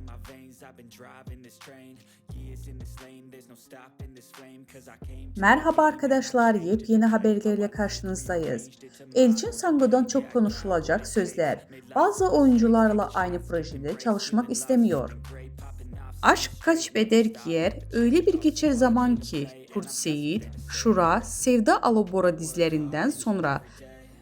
my veins. I've been driving this train. Years in this lane, there's no stopping this flame. Cause I came Merhaba arkadaşlar, yepyeni haberlerle karşınızdayız. Elçin Sango'dan çok konuşulacak sözler. Bazı oyuncularla aynı projede çalışmak istemiyor. Aşk kaç beder giyer, öyle bir geçer zaman ki Kurt Seyit, Şura, Sevda Alobora dizilerinden sonra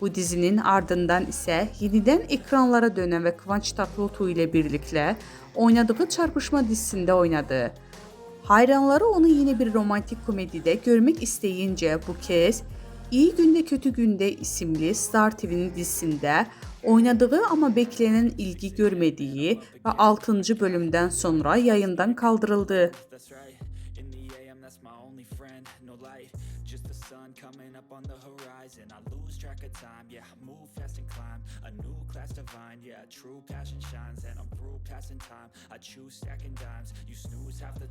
Bu dizinin ardından ise yeniden ekranlara dönen ve Kıvanç Tatlıtuğ ile birlikte oynadığı Çarpışma dizisinde oynadı. Hayranları onu yine bir romantik komedide görmek isteyince bu kez İyi Günde Kötü Günde isimli Star TV'nin dizisinde oynadığı ama beklenen ilgi görmediği ve 6. bölümden sonra yayından kaldırıldı. track of time Yeah, move fast and climb. A new class divine Yeah, true passion shines. And I'm through passing time. I choose stacking dimes. You snooze half the time